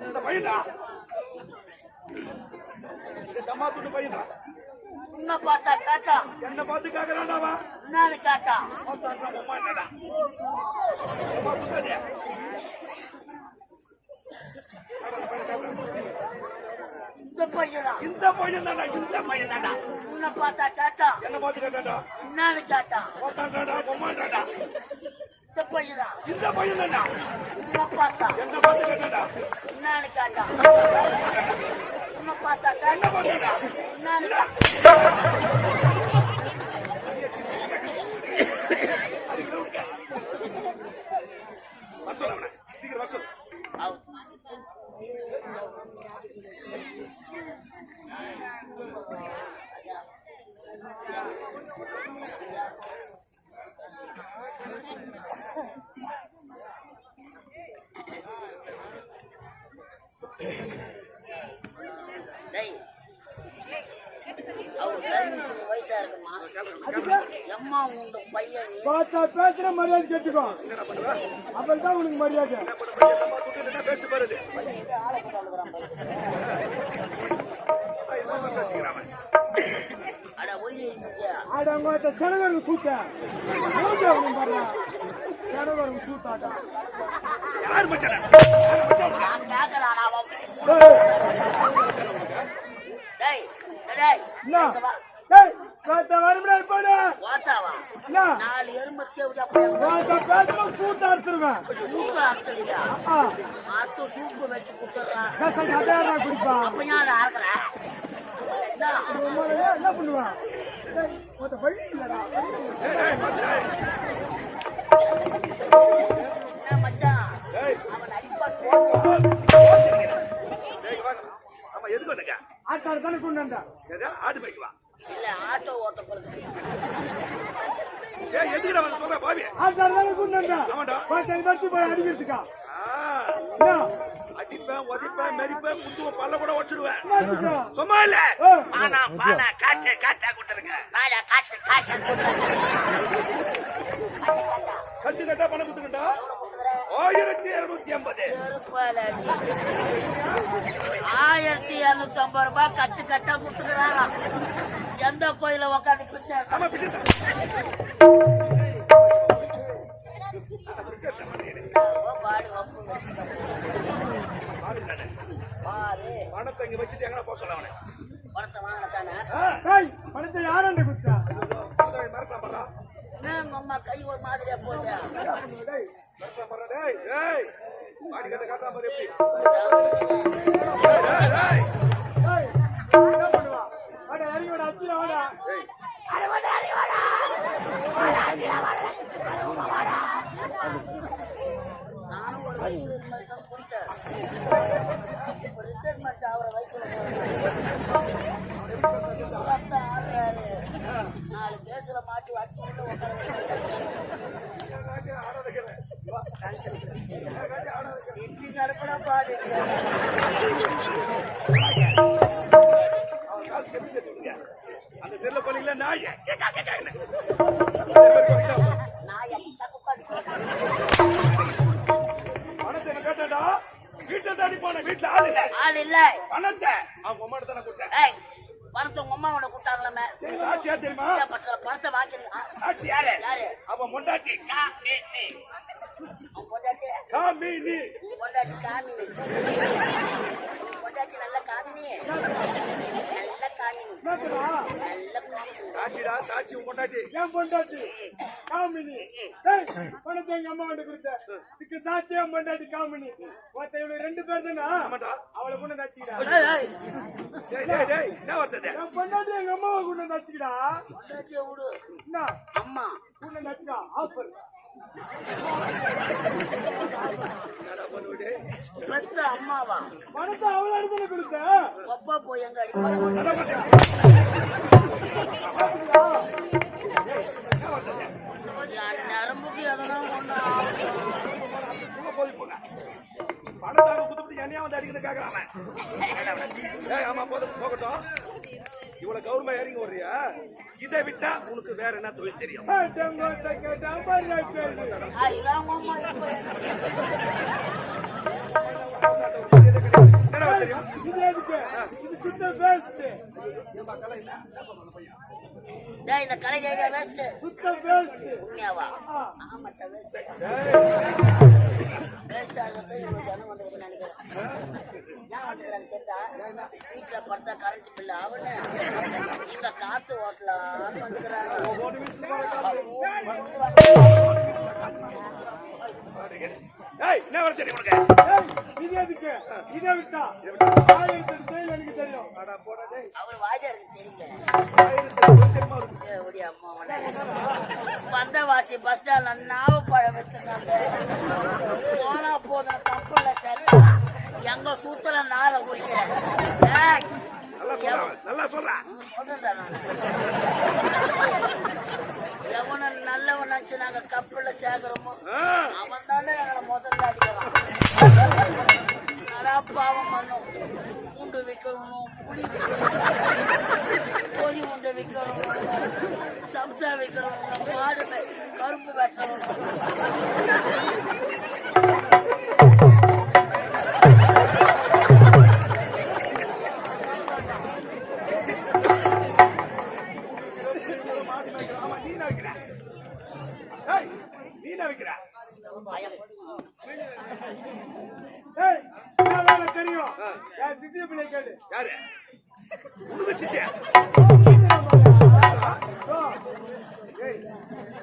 இந்த பையனா இந்த தம்மா துண்டு பையனா உன்னை பார்த்தா கேட்டா என்ன பார்த்து கேக்குறான்டா அவன். என்னன்னு கேட்டா. இந்த பையனா? இந்த பையன் தான்டா இந்த பையன் தான்டா உன்னை பார்த்தா கேட்டா என்ன பார்த்து கேட்டாடா என்னன்னு கேட்டா பார்த்தான்டா பொம்மாண்டாடா இந்த பையனா? இந்த பையன் உன்னை பார்த்தா. என்ன பார்த்து கேட்டாடா என்னன்னு கேட்டா உன்னை பார்த்தா கேட்டா என்னன்னு கேட்டா வர சொல்லு அவனை சீக்கிரம் வர சொல்லு டேய் அவர் சர்வீஸுக்கு வயசா இருக்குமா அதுக்கு எம்மா உண்டு பையன் நீ பார்த்தா பேசுற மரியாதை கேட்டுக்கோ. அப்பதான் தான் உனக்கு மரியாதை. பேசி பாருது பையன் இது ஆளை போட்டு வந்துக்கிறான் பாரு. என்ன பேசிக்கிறான் அவன் அட ஒயிலி இருந்துச்சு ஆட அவங்க செனகருக்கு பாரு செனகருக்கு சூத்தாட்டா யார் மச்சான் நான் கேக்குறான் அவன் டேய் டேய் டேய் என்ன இங்க வா. டேய் காத்த வரமுடியாது போடு என்ன நாலு எறும்பு சூத்த அறுத்துருவேன். சூப்பு அறுத்துலியா ஆ. அறுத்து சூப்பு வச்சு குத்துறான் குடிப்பா? அப்ப ஏன் அறுக்கிற? என்ன? பண்ணுவான் வழி இல்லடா. மச்சான்? அவன் அடிப்பான் தானே கொண்டாண்டா ஆடு ஆமாடா. பாத்து வச்சு போய் அடிக்கிறதுக்கா? ஆ, என்ன அடிப்பேன் உதைப்பேன் மெரிப்பேன் குத்துவேன் பல்ல கூட உடச்சிடுவேன்? சும்மா இல்ல. ஆ. பானா பானா காட்டு காட்டா கொடுத்துருங்க காட்டு காட்டு கட்டு கட்டா பணம் கொடுத்துருக்கா ஆயிரத்தி இருநூத்தி ஐம்பது. ஆயிரத்தி இருநூத்தி ஐம்பது ரூபாய் கட்டு கட்டா கொடுத்துக்கிறாராம். எந்த கோயில உக்காந்து பிச்சை பணத்தை இங்க வச்சுட்டு எங்க போக சொல்ல அவனை பணத்தை வாங்கினதானே டேய் பணத்தை யாராண்ட கொடுத்தா மறக்கலாம் பண்றா என்ன உங்க அம்மா கை ஒரு மாதிரியா போகுது டேய் மறக்கலாம் பண்றா எப்படி டேய், டேய், டேய். டேய் என்ன பண்ணுவா வாடா இறங்கி வாடா அச்சில வாடா டேய், நானும் ஒரு வயசுல இது மாதிரி தான் போயிட்டேன் ஒரு ரிட்டைர்மெண்ட் ஆகிற வயசுல ரத்தம் ஆடுறாரு நாலு கேஸ்ல மாட்டி வச்சு விட்டு உட்கார செஞ்சு கருப்படா பாடு அந்த தெருல போனீங்களா நாய் பணத்தை கேட்டாடா வீட்டுல தாடி போன வீட்டுல ஆள் இல்ல ஆள் இல்ல பணத்தை அவங்க உமாட்ட தானே கொடுத்தேன் பணத்தை உங்க அம்மா உனக்கு கொடுத்தாங்களாமே நீ சாட்சியா தெரியுமா பசங்க பணத்தை வாங்கிருக்கா சாட்சி யாரு யாரு அவன் மொண்டாட்டி கா நீ நீ உன் பொண்டாட்டி கா மீ நீ உன் பொண்டாட்டி காமினி. பொண்டாட்டி நல்ல காமினி. நல்ல காமினி. காமினி. சாட்சிடா சாட்சி ஏன் பொண்டாட்டி. காமினி. டேய் பணத்தை எங்க அம்மா கிட்ட கொடுத்த? இதுக்கு சாட்சியா பொண்டாட்டி காமினி. ஒருத்த இவங்க ரெண்டு பேர் தானா? அவளை கொண்டு பொண்டாட்டி எங்க அம்மாவை கொண்டு நச்சுக்கிடா பொண்டாட்டியை விடு. என்ன? அம்மா. கொண்டு நச்சுக்கா ஆஃபர். அம்மாவா? பணத்தை இடத்துல கொடுத்த கொப்பா போய் எங்க அடிப்பாரு இதை விட்டா உனக்கு வேற என்ன தொழில் தெரியும்? இந்த கலை வேஸ்ட் சுத்த வேஸ்ட் உண்மையாவா? ஆமா சார் வேஸ்ட் வீட்டுல படுத்தா கரண்ட் பில்லு ஆகணும் இங்க காத்து ஓட்டலாம்னு வந்துக்கிறாங்க என்ன வருது உனக்கு இது எதுக்கு? இதை விட்டா? ஆயிரத்தி எனக்கு தெரியும். அவர் வாஜருக்கு தெரியுங்க. அவனே. வந்தவாசி பஸ் ஸ்டாண்ட்ல நாவப்பழம் வித்துனாங்க போனா போதும் தப்புல சேர்த்தா எங்க சூத்துல நார குடிக்கிறேன் நல்லா சொல்றா நல்லா சொல்றா. சொல்றேன்டா நானு. எவனை நல்லவன் நினைச்சு நாங்க கப்பல்ல சேர்க்கிறோமோ அவன் தானே எங்களை முதல்ல அடிக்கிறான். எல்லாம் பாவம் பண்ணும். பூண்டு வைக்கணும் புளி விற்கிறவனும் கோழி உண்டை வைக்கணும் சம்சா வைக்கணும் மாடு மே- கரும்பு வெட்டுறவனும் சித்திய பிள்ளை கேளு யாரு உனக்கு ஏய்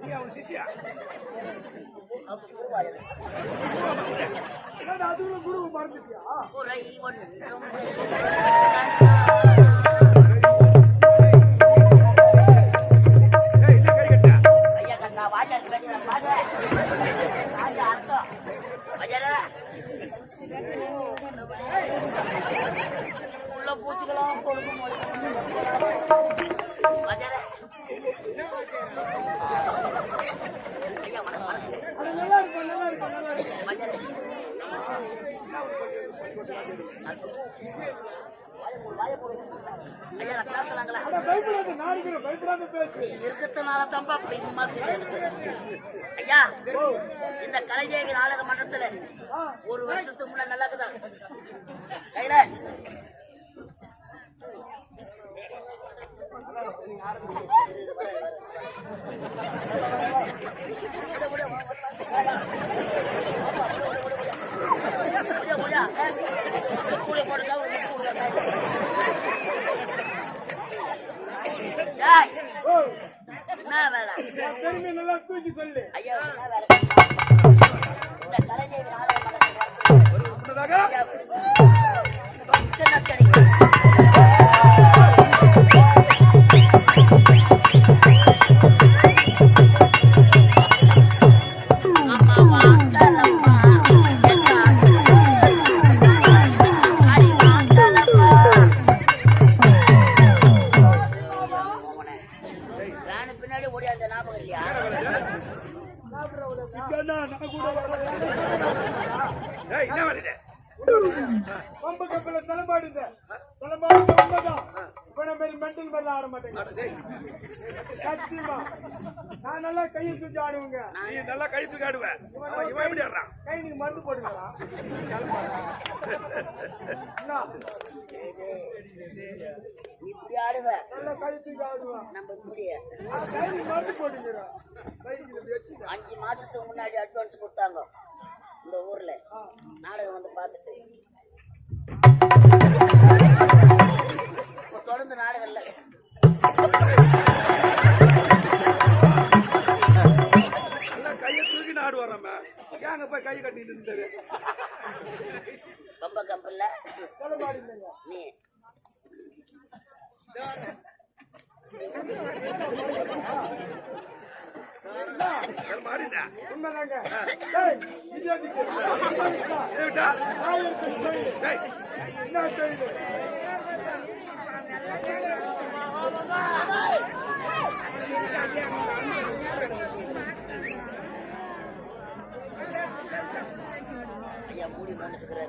நீ அவன் என்னடா அதுக்குள்ள குரு மறந்துட்டியா குறை ஒன்றும் இருக்கிறதுனால தான்ப்பா பிரியமா இருக்குது ஐயா இந்த கலைஞர் நாடக மன்றத்துல ஒரு வருஷத்துக்கு முன்னாடி நல்லா இருக்குதா கையில. ஏய், நான் கூட வரேன். என்ன பம்பு கப்பல தலைமாடுங்க தலைமாடு உண்மைதான் இப்ப நம்ம மென்டல் மேல ஆட மாட்டேங்க நான் நல்லா கையை தூக்கி ஆடுவேங்க நீ நல்லா கை தூக்கி இவன் எப்படி ஆடுறான் கை நீங்க மருந்து போடுங்களா ஆடுவேன் நம்ம இப்படியே ஆனா கை நீங்க மருந்து போடுங்கிறா கைக்கு இப்படி வச்சுக்க அஞ்சு மாசத்துக்கு முன்னாடி அட்வான்ஸ் கொடுத்தாங்க. இந்த ஊர்ல. நாடகம் வந்து பார்த்துட்டு. தொடர்ந்து நாடகம் இல்லை ஏங்க போய் கை கட்டிட்டு இருந்தாரு ரொம்ப கம்பல்ல. நீ சரி, மாறிந்தா உண்மைதாங்க டேய், இது எதுக்கு? இதை விட்டா ஆயிரத்தி தொழில். டேய் என்ன தொழில் ஐயா மூடி பண்ணிட்டு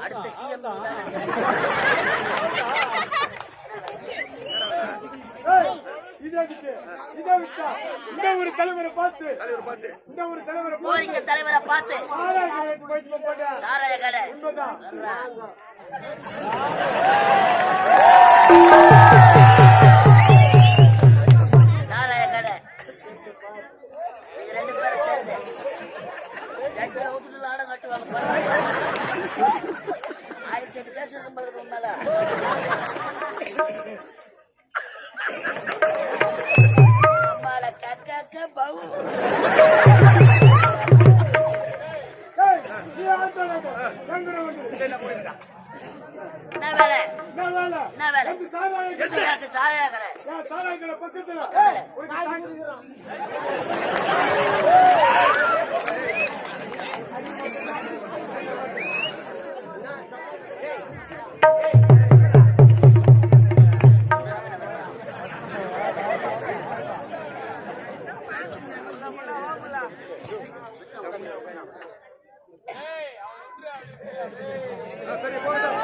அடுத்த- சிஎம் ஒரு தலைவரை பார்த்து தலைவரை பார்த்து சாராய கடை சாராய கடை ரெண்டு பேரும் சேர்ந்து ரெண்டு அவுத்துட்டு ஆடம் கட்டுவாங்க. ஆயிரத்தி எட்டு கேஸ் இருக்கும் பழகுது அம்மால பவு. என்ன வேலை? என்ன வேலை? சாராய கடை. சாராய கடை பக்கத்துல பக்கத்துல. ஒரு காய் குடிக்கிறான். ஆ, சரி போகட்டும்